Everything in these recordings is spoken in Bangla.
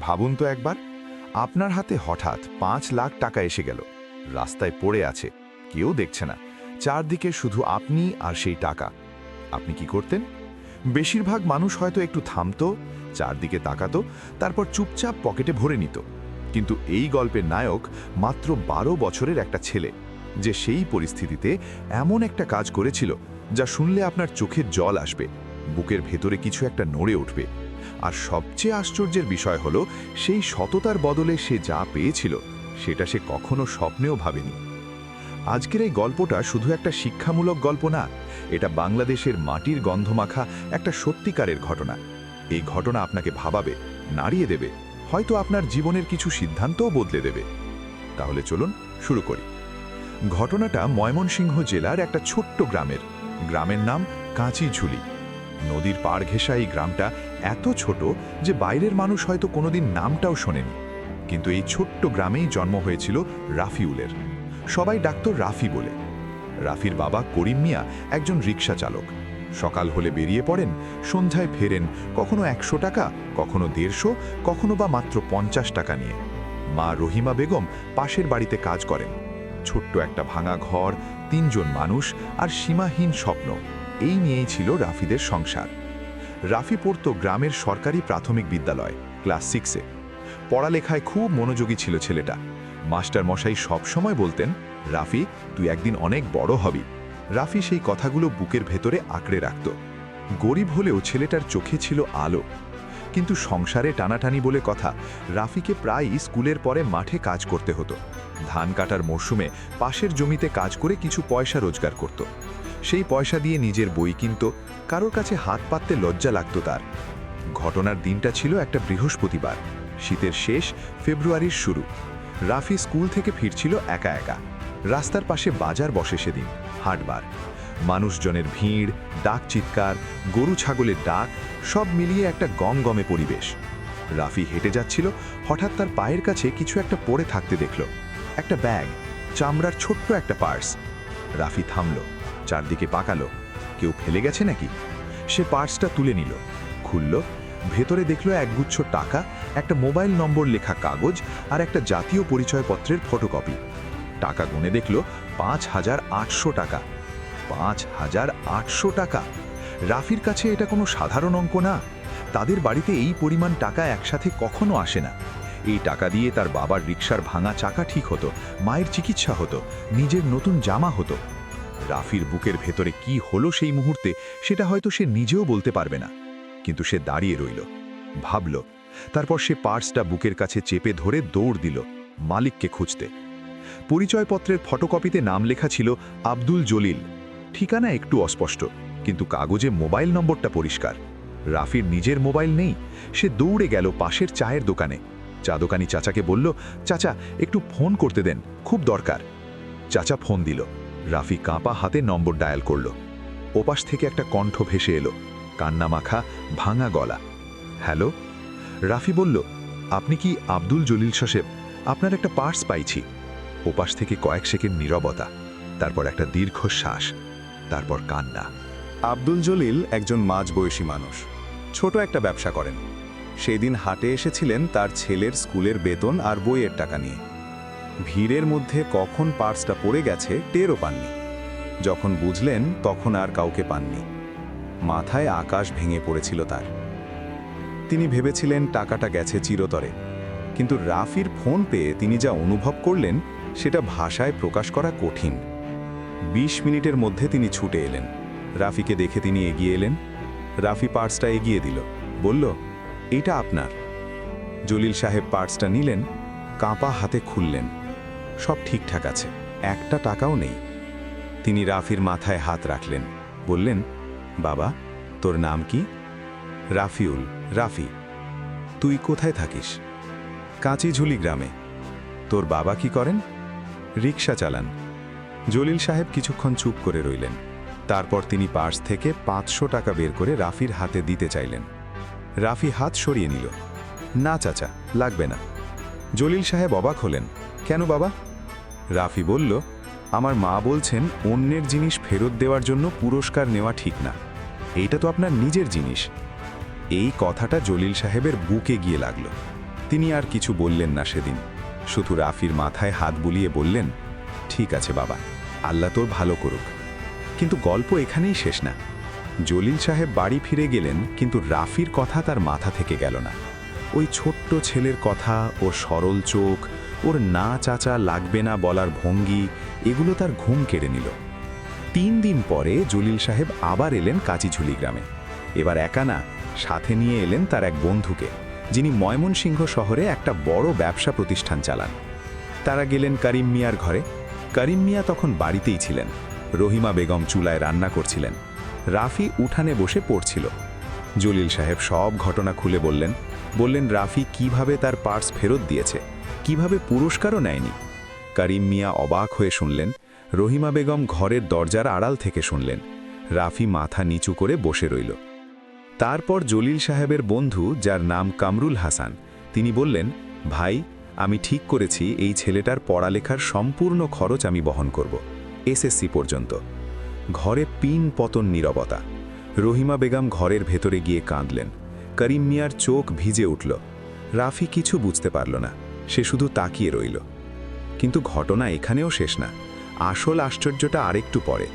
ভাবুন তো একবার, আপনার হাতে হঠাৎ পাঁচ লাখ টাকা এসে গেল। রাস্তায় পড়ে আছে, কেউ দেখছে না। চারদিকে শুধু আপনি আর সেই টাকা। আপনি কি করতেন? বেশিরভাগ মানুষ হয়তো একটু থামতো, চারদিকে তাকাতো, তারপর চুপচাপ পকেটে ভরে নিত। কিন্তু এই গল্পের নায়ক মাত্র বারো বছরের একটা ছেলে, যে সেই পরিস্থিতিতে এমন একটা কাজ করেছিল, যা শুনলে আপনার চোখের জল আসবে, বুকের ভেতরে কিছু একটা নড়ে উঠবে। আর সবচেয়ে আশ্চর্যের বিষয় হলো, সেই সততার বদলে সে যা পেয়েছিল, সেটা সে কখনো স্বপ্নেও ভাবেনি। আজকের এই গল্পটা শুধু একটা শিক্ষামূলক গল্প না, এটা বাংলাদেশের মাটির গন্ধমাখা একটা সত্যিকারের ঘটনা। এই ঘটনা আপনাকে ভাবাবে, নাড়িয়ে দেবে, হয়তো আপনার জীবনের কিছু সিদ্ধান্তও বদলে দেবে। তাহলে চলুন শুরু করি। ঘটনাটা ময়মনসিংহ জেলার একটা ছোট্ট গ্রামের। গ্রামের নাম কাঁচিঝুলি। নদীর পাড় ঘেঁষা এই গ্রামটা এত ছোট যে বাইরের মানুষ হয়তো কোনোদিন নামটাও শোনেনি। কিন্তু এই ছোট্ট গ্রামেই জন্ম হয়েছিল রাফিউলের। সবাই ডাক্তার রাফি বলে। রাফির বাবা করিম মিয়া একজন রিক্সা চালক। সকাল হলে বেরিয়ে পড়েন, সন্ধ্যায় ফেরেন কখনো একশো টাকা, কখনো দেড়শো, কখনো বা মাত্র পঞ্চাশ টাকা নিয়ে। মা রহিমা বেগম পাশের বাড়িতে কাজ করেন। ছোট্ট একটা ভাঙা ঘর, তিনজন মানুষ আর সীমাহীন স্বপ্ন। এই নিয়েই ছিল রাফিদের সংসার। রাফি পড়তো গ্রামের সরকারি প্রাথমিক বিদ্যালয়, ক্লাস সিক্সে পড়ালেখায় খুব মনোযোগী ছিল ছেলেটা। মাস্টার মশাই সবসময় বলতেন, রাফি, তুই একদিন অনেক বড় হবি। রাফি সেই কথাগুলো বুকের ভেতরে আঁকড়ে রাখত। গরিব হলেও ছেলেটার চোখে ছিল আলো। কিন্তু সংসারে টানাটানি বলে কথা, রাফিকে প্রায়ই স্কুলের পরে মাঠে কাজ করতে হতো। ধান কাটার মরশুমে পাশের জমিতে কাজ করে কিছু পয়সা রোজগার করত। সেই পয়সা দিয়ে নিজের বই কিনত, কারোর কাছে হাত পাততে লজ্জা লাগতো তার। ঘটনার দিনটা ছিল একটা বৃহস্পতিবার, শীতের শেষ, ফেব্রুয়ারির শুরু। রাফি স্কুল থেকে ফিরছিল একা একা। রাস্তার পাশে বাজার বসে সেদিন, হাটবার। মানুষজনের ভিড়, ডাক চিৎকার, গরু ছাগলের ডাক, সব মিলিয়ে একটা গম গমে পরিবেশ। রাফি হেঁটে যাচ্ছিল, হঠাৎ তার পায়ের কাছে কিছু একটা পড়ে থাকতে দেখল। একটা ব্যাগ, চামড়ার ছোট্ট একটা পার্স। রাফি থামল। চারদিকে পাকালো। কেউ ফেলে গেছে নাকি? সে পার্সটা তুলে নিল, খুলল, ভেতরে দেখল একগুচ্ছ টাকা, একটা মোবাইল নম্বর লেখা কাগজ আর একটা জাতীয় পরিচয়পত্রের ফটোকপি। টাকা গুনে দেখল পাঁচ হাজার আটশো টাকা। পাঁচ হাজার আটশো টাকা। রাফির কাছে এটা কোনো সাধারণ অঙ্ক না। তাদের বাড়িতে এই পরিমাণ টাকা একসাথে কখনো আসে না। এই টাকা দিয়ে তার বাবার রিক্সার ভাঙা চাকা ঠিক হতো, মায়ের চিকিৎসা হতো, নিজের নতুন জামা হতো। রাফির বুকের ভেতরে কি হলো সেই মুহূর্তে সেটা হয়তো সে নিজেও বলতে পারবে না। কিন্তু সে দাঁড়িয়ে রইল, ভাবল, তারপর সে পার্সটা বুকের কাছে চেপে ধরে দৌড় দিল মালিককে খুঁজতে। পরিচয়পত্রের ফটোকপিতে নাম লেখা ছিল আব্দুল জলিল। ঠিকানা একটু অস্পষ্ট, কিন্তু কাগজে মোবাইল নম্বরটা পরিষ্কার। রাফির নিজের মোবাইল নেই, সে দৌড়ে গেল পাশের চায়ের দোকানে। চা দোকানি চাচাকে বলল, চাচা, একটু ফোন করতে দেন, খুব দরকার। চাচা ফোন দিল। রাফি কাঁপা হাতে নম্বর ডায়াল করল। ওপাশ থেকে একটা কণ্ঠ ভেসে এলো। কান্না মাখা, ভাঙা গলা। হ্যালো? রাফি বলল, আপনি কি আব্দুল জলিল সাহেব? আপনার একটা পার্স পাইছি। ওপাশ থেকে কয়েক সেকেন্ড নীরবতা, তারপর একটা দীর্ঘশ্বাস তারপর কান্না। আব্দুল জলিল একজন মাঝবয়সী মানুষ। ছোট একটা ব্যবসা করেন। সেই দিন হাটে এসেছিলেন তার ছেলের স্কুলের বেতন আর বইয়ের টাকা নিয়ে। ভিড়ের মধ্যে কখন পার্সটা পড়ে গেছে টেরও পাননি। যখন বুঝলেন, তখন আর কাউকে পাননি। মাথায় আকাশ ভেঙে পড়েছিল তার। তিনি ভেবেছিলেন টাকাটা গেছে চিরতরে। কিন্তু রাফির ফোন পেয়ে তিনি যা অনুভব করলেন, সেটা ভাষায় প্রকাশ করা কঠিন। ২০ মিনিটের মধ্যে তিনি ছুটে এলেন। রাফিকে দেখে তিনি এগিয়ে এলেন। রাফি পার্সটা এগিয়ে দিল। বলল, এটা আপনার। জলিল সাহেব পার্সটা নিলেন, কাঁপা হাতে খুললেন। সব ঠিকঠাক আছে, একটা টাকাও নেই। তিনি রাফির মাথায় হাত রাখলেন, বললেন, বাবা, তোর নাম কি? রাফিউল, রাফি। তুই কোথায় থাকিস? কাঁচিঝুলি গ্রামে। তোর বাবা কি করেন? রিক্সা চালান। জলিল সাহেব কিছুক্ষণ চুপ করে রইলেন। তারপর তিনি পার্স থেকে পাঁচশো টাকা বের করে রাফির হাতে দিতে চাইলেন। রাফি হাত সরিয়ে নিল। না, চাচা, লাগবে না। জলিল সাহেব অবাক হলেন। কেন বাবা? রাফি বলল, আমার মা বলছেন অন্যের জিনিস ফেরত দেওয়ার জন্য পুরস্কার নেওয়া ঠিক না। এইটা তো আপনার নিজের জিনিস। এই কথাটা জলিল সাহেবের বুকে গিয়ে লাগল। তিনি আর কিছু বললেন না সেদিন। শুধু রাফির মাথায় হাত বুলিয়ে বললেন, ঠিক আছে বাবা, আল্লাহ তোর ভালো করুক। কিন্তু গল্প এখানেই শেষ না। জলিল সাহেব বাড়ি ফিরে গেলেন, কিন্তু রাফির কথা তার মাথা থেকে গেল না। ওই ছোট্ট ছেলের কথা ও সরল চোখ ওর না চাচা লাগবে না বলার ভঙ্গি, এগুলো তার ঘুম কেড়ে নিল। তিন দিন পরে জলিল সাহেব আবার এলেন কাচিঝুলি গ্রামে। এবার একা না, সাথে নিয়ে এলেন তার এক বন্ধুকে, যিনি ময়মনসিংহ শহরে একটা বড় ব্যবসা প্রতিষ্ঠান চালান। তারা গেলেন করিম মিয়ার ঘরে। করিম মিয়া তখন বাড়িতেই ছিলেন। রহিমা বেগম চুলায় রান্না করছিলেন। রাফি উঠানে বসে পড়ছিল। জলিল সাহেব সব ঘটনা খুলে বললেন। বললেন, রাফি কীভাবে তার পার্স ফেরত দিয়েছে? কীভাবে পুরস্কারও নেয়নি? করিম মিয়া অবাক হয়ে শুনলেন। রহিমা বেগম ঘরের দরজার আড়াল থেকে শুনলেন। রাফি মাথা নিচু করে বসে রইল। তারপর জলিল সাহেবের বন্ধু, যার নাম কামরুল হাসান, তিনি বললেন, ভাই, আমি ঠিক করেছি, এই ছেলেটার পড়ালেখার সম্পূর্ণ খরচ আমি বহন করব, এসএসসি পর্যন্ত। ঘরে পিন পতন নীরবতা। রহিমা বেগম ঘরের ভেতরে গিয়ে কাঁদলেন। করিম মিয়ার চোখ ভিজে উঠল। রাফি কিছু বুঝতে পারল না। সে শুধু তাকিয়ে রইল। কিন্তু ঘটনা এখানেও শেষ না। আসল আশ্চর্যটা আরেকটু পরে।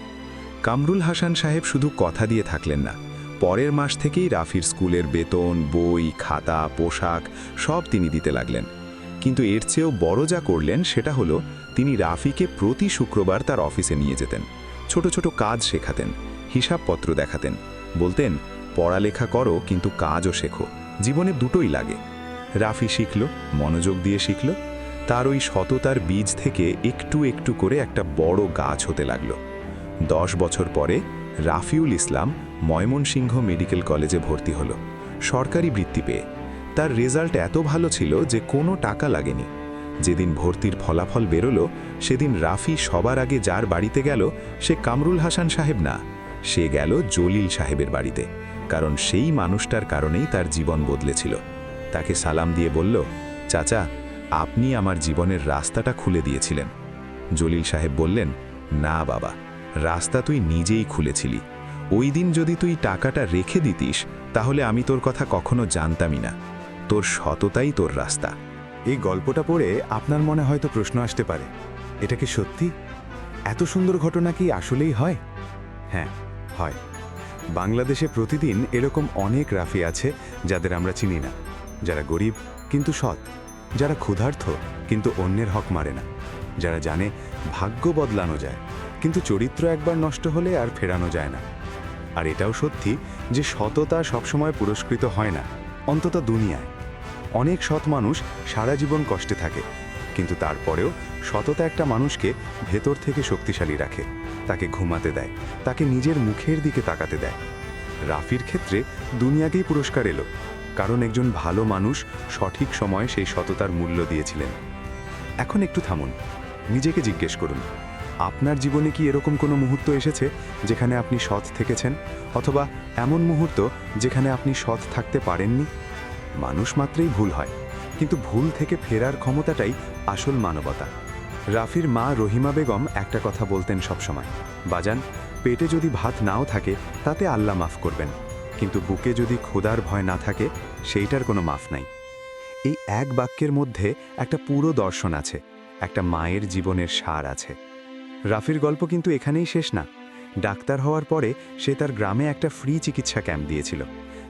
কামরুল হাসান সাহেব শুধু কথা দিয়ে থাকলেন না। পরের মাস থেকেই রাফির স্কুলের বেতন, বই, খাতা, পোশাক সব তিনি দিতে লাগলেন। কিন্তু এর চেয়েও বড় যা করলেন সেটা হলো, তিনি রাফিকে প্রতি শুক্রবার তার অফিসে নিয়ে যেতেন। ছোট ছোট কাজ শেখাতেন, হিসাবপত্র দেখাতেন। বলতেন, পড়ালেখা করো, কিন্তু কাজও শেখো। জীবনে দুটোই লাগে। রাফি শিখল, মনোযোগ দিয়ে শিখল। তার ওই সততার বীজ থেকে একটু একটু করে একটা বড় গাছ হতে লাগল। দশ বছর পরে রাফিউল ইসলাম ময়মনসিংহ মেডিকেল কলেজে ভর্তি হলো। সরকারি বৃত্তি পেয়ে। তার রেজাল্ট এত ভালো ছিল যে কোনো টাকা লাগেনি। যেদিন ভর্তির ফলাফল বেরোলো, সেদিন রাফি সবার আগে যার বাড়িতে গেল, সে কামরুল হাসান সাহেব না। সে গেল জলিল সাহেবের বাড়িতে। কারণ সেই মানুষটার কারণেই তার জীবন বদলেছিল। তাকে সালাম দিয়ে বলল, চাচা, আপনি আমার জীবনের রাস্তাটা খুলে দিয়েছিলেন। জলিল সাহেব বললেন, না বাবা, রাস্তা তুই নিজেই খুলেছিলি। ওই দিন যদি তুই টাকাটা রেখে দিতিস, তাহলে আমি তোর কথা কখনো জানতামই না। তোর সততাই তোর রাস্তা। এই গল্পটা পড়ে আপনার মনে হয়তো প্রশ্ন আসতে পারে, এটা কি সত্যি? এত সুন্দর ঘটনা কি আসলেই হয়? হ্যাঁ হয়। বাংলাদেশে প্রতিদিন এরকম অনেক রাফি আছে যাদের আমরা চিনি না। যারা গরিব কিন্তু সৎ, যারা ক্ষুধার্থ কিন্তু অন্যের হক মারে না, যারা জানে ভাগ্য বদলানো যায় কিন্তু চরিত্র একবার নষ্ট হলে আর ফেরানো যায় না। আর এটাও সত্যি যে সততা সবসময় পুরস্কৃত হয় না, অন্তত দুনিয়ায়। অনেক সৎ মানুষ সারা জীবন কষ্টে থাকে, কিন্তু তারপরেও সততা একটা মানুষকে ভেতর থেকে শক্তিশালী রাখে, তাকে ঘুমাতে দেয়, তাকে নিজের মুখের দিকে তাকাতে দেয়। রাফির ক্ষেত্রে দুনিয়াকেই পুরস্কার এলো কারণ একজন ভালো মানুষ সঠিক সময়ে সেই সততার মূল্য দিয়েছিলেন। এখন একটু থামুন, নিজেকে জিজ্ঞেস করুন, আপনার জীবনে কি এরকম কোনো মুহূর্ত এসেছে যেখানে আপনি সৎ থেকেছেন অথবা এমন মুহূর্ত যেখানে আপনি সৎ থাকতে পারেননি? মানুষ মাত্রেই ভুল হয়, কিন্তু ভুল থেকে ফেরার ক্ষমতাটাই আসল মানবতা। রাফির মা রহিমা বেগম একটা কথা বলতেন সবসময়, বাজান, পেটে যদি ভাত নাও থাকে, তাতে আল্লাহ মাফ করবেন। কিন্তু বুকে যদি ক্ষুধার ভয় না থাকে, সেইটার কোনো মাফ নাই। এই এক বাক্যের মধ্যে একটা পুরো দর্শন আছে, একটা মায়ের জীবনের সার আছে। রাফির গল্প কিন্তু এখানেই শেষ না। ডাক্তার হওয়ার পরে সে তার গ্রামে একটা ফ্রি চিকিৎসা ক্যাম্প দিয়েছিল,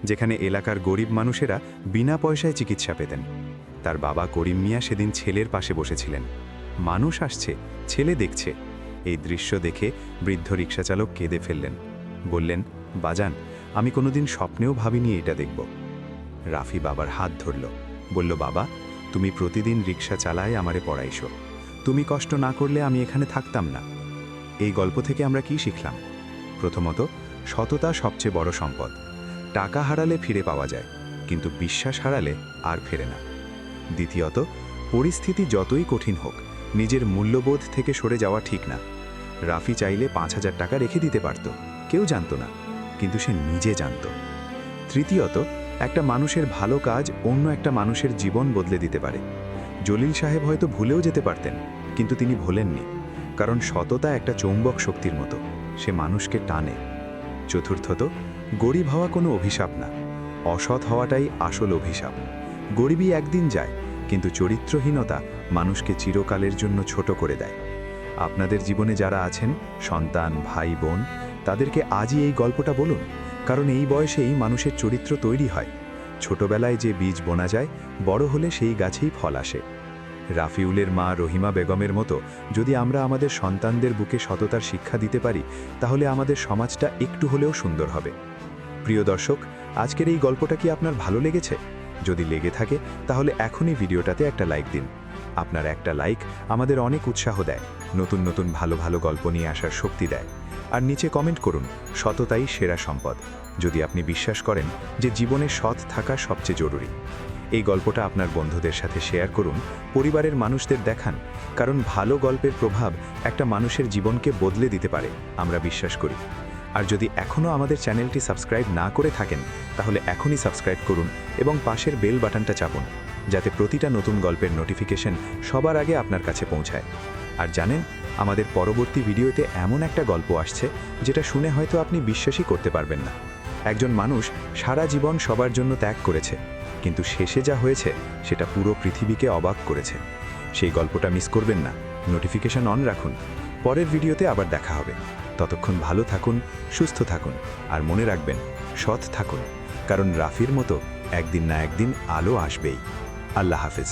যেখানে এলাকার গরিব মানুষেরা বিনা পয়সায় চিকিৎসা পেতেন। তার বাবা করিম মিয়া সেদিন ছেলের পাশে বসেছিলেন। মানুষ আসছে, ছেলে দেখছে। এই দৃশ্য দেখে বৃদ্ধ রিক্সাচালক কেঁদে ফেললেন। বললেন, বাজান আমি কোনোদিন স্বপ্নেও ভাবিনি এটা দেখব। রাফি বাবার হাত ধরল, বলল, বাবা, তুমি প্রতিদিন রিক্সা চালায় আমারে পড়াইছো। তুমি কষ্ট না করলে আমি এখানে থাকতাম না। এই গল্প থেকে আমরা কি শিখলাম? প্রথমত, সততা সবচেয়ে বড় সম্পদ। টাকা হারালে ফিরে পাওয়া যায়, কিন্তু বিশ্বাস হারালে আর ফেরে না। দ্বিতীয়ত, পরিস্থিতি যতই কঠিন হোক, নিজের মূল্যবোধ থেকে সরে যাওয়া ঠিক না। রাফি চাইলে পাঁচ হাজার টাকা রেখে দিতে পারত, কেউ জানত না। কিন্তু সে নিজে জানত। তৃতীয়ত, একটা মানুষের ভালো কাজ অন্য একটা মানুষের জীবন বদলে দিতে পারে। জলিল সাহেব হয়তো ভুলেও যেতে পারতেন, কিন্তু তিনি ভোলেননি, কারণ সততা একটা চৌম্বক শক্তির মতো, সে মানুষকে টানে। চতুর্থত, গরিব হওয়া কোনো অভিশাপ না, অসৎ হওয়াটাই আসল অভিশাপ। গরিবই একদিন যায়, কিন্তু চরিত্রহীনতা মানুষকে চিরকালের জন্য ছোট করে দেয়। আপনাদের জীবনে যারা আছেন, সন্তান, ভাই, বোন তাদেরকে আজই এই গল্পটা বলুন, কারণ এই বয়সেই মানুষের চরিত্র তৈরি হয়। ছোটবেলায় যে বীজ বোনা যায়, বড় হলে সেই গাছেই ফল আসে। রাফিউলের মা রহিমা বেগমের মতো যদি আমরা আমাদের সন্তানদের বুকে সততার শিক্ষা দিতে পারি, তাহলে আমাদের সমাজটা একটু হলেও সুন্দর হবে। প্রিয় দর্শক, আজকের এই গল্পটা কি আপনার ভালো লেগেছে? যদি লেগে থাকে, তাহলে এখনই ভিডিওটাতে একটা লাইক দিন। আপনার একটা লাইক আমাদের অনেক উৎসাহ দেয়, নতুন নতুন ভালো ভালো গল্প নিয়ে আসার শক্তি দেয়। আর নিচে কমেন্ট করুন, সততাই সেরা সম্পদ। যদি আপনি বিশ্বাস করেন যে জীবনে সৎ থাকা সবচেয়ে জরুরি। এই গল্পটা আপনার বন্ধুদের সাথে শেয়ার করুন, পরিবারের মানুষদের দেখান, কারণ ভালো গল্পের প্রভাব একটা মানুষের জীবনকে বদলে দিতে পারে, আমরা বিশ্বাস করি। আর যদি এখনও আমাদের চ্যানেলটি সাবস্ক্রাইব না করে থাকেন, তাহলে এখনই সাবস্ক্রাইব করুন এবং পাশের বেল বাটনটা চাপুন, যাতে প্রতিটা নতুন গল্পের নোটিফিকেশন সবার আগে আপনার কাছে পৌঁছায়। আর জানেন, আমাদের পরবর্তী ভিডিওতে এমন একটা গল্প আসছে যেটা শুনে হয়তো আপনি বিশ্বাসই করতে পারবেন না। একজন মানুষ সারা জীবন সবার জন্য ত্যাগ করেছে, কিন্তু শেষে যা হয়েছে সেটা পুরো পৃথিবীকে অবাক করেছে। সেই গল্পটা মিস করবেন না, নোটিফিকেশন অন রাখুন। পরের ভিডিওতে আবার দেখা হবে। ততক্ষণ ভালো থাকুন, সুস্থ থাকুন, আর মনে রাখবেন, সৎ থাকুন, কারণ রাফির মতো একদিন না একদিন আলো আসবেই। আল্লাহ হাফেজ।